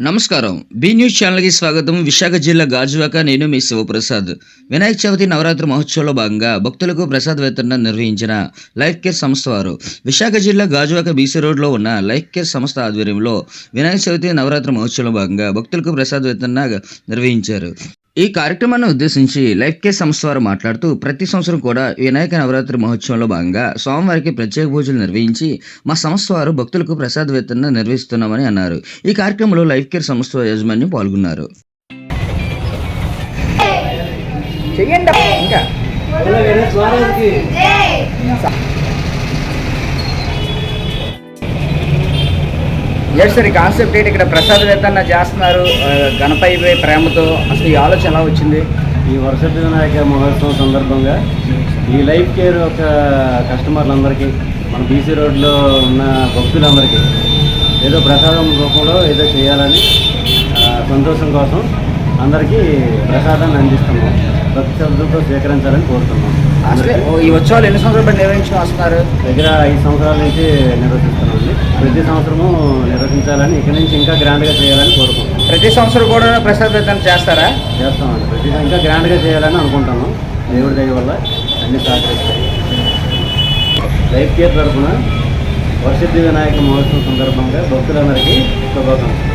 నమస్కారం. B news ఛానల్కి స్వాగతం. విశాఖ జిల్లా గాజువాక నేను మీ శివప్రసాద్. వినాయక చవితి నవరాత్రి మహోత్సవంలో భాగంగా భక్తులకు ప్రసాద్ వేతన నిర్వహించిన లైఫ్ కేర్ సంస్థ వారు. విశాఖ జిల్లా గాజువాక బీసీ రోడ్లో ఉన్న లైఫ్ కేర్ సంస్థ ఆధ్వర్యంలో వినాయక చవితి నవరాత్రి మహోత్సవంలో భాగంగా భక్తులకు ప్రసాద్ వేతన నిర్వహించారు. ఈ కార్యక్రమాన్ని ఉద్దేశించి లైఫ్ కేర్ సంస్థ వారు మాట్లాడుతూ ప్రతి సంవత్సరం కూడా వినాయక నవరాత్రి మహోత్సవంలో భాగంగా స్వామివారికి ప్రత్యేక పూజలు నిర్వహించి మా సంస్థ వారు భక్తులకు ప్రసాద వితరణ నిర్వహిస్తున్నామని అన్నారు. ఈ కార్యక్రమంలో లైఫ్ కేర్ సంస్థ యాజమాన్యం పాల్గొన్నారు. చెయ్యండి ఇంకా. ఎస్ సార్ ఈ కాన్సెప్ట్ ఏంటి? ఇక్కడ ప్రసాద్ వితరణ చేస్తున్నారు. గణపై ప్రేమతో. అసలు ఈ ఆలోచన ఎలా వచ్చింది? ఈ వరుస వినాయక మహోత్సవం సందర్భంగా ఈ లైఫ్ కేర్ ఒక కస్టమర్లందరికీ మన బీసీ రోడ్లో ఉన్న భక్తులందరికీ ఏదో ప్రసాదం రూపంలో ఏదో చేయాలని సంతోషం కోసం అందరికీ ప్రసాదాన్ని అందిస్తున్నాం. భక్తి శ్రద్ధలతో స్వీకరించాలని కోరుతున్నాం. ఈ ఉత్సవాలు ఎన్ని సంవత్సరాలు బట్టి నిర్వహించుకుని వస్తున్నారు? దగ్గర ఐదు సంవత్సరాల నుంచి నిర్వహిస్తున్నామండి ప్రతి సంవత్సరము నిర్వహించాలని ఇక్కడి నుంచి ఇంకా గ్రాండ్గా చేయాలని కోరుకుంటున్నాం. ప్రతి సంవత్సరం కూడా ప్రసాద్ వితరణ చేస్తారా? చేస్తామండి ప్రతి ఇంకా గ్రాండ్గా చేయాలని అనుకుంటాము దేవుడి దయ వల్ల అన్ని సహకరిస్తాయి. లైఫ్ కేర్ తరఫున వర్షద్ది వినాయక మహోత్సవం సందర్భంగా భక్తులందరికీ శుభాకాంక్షలు.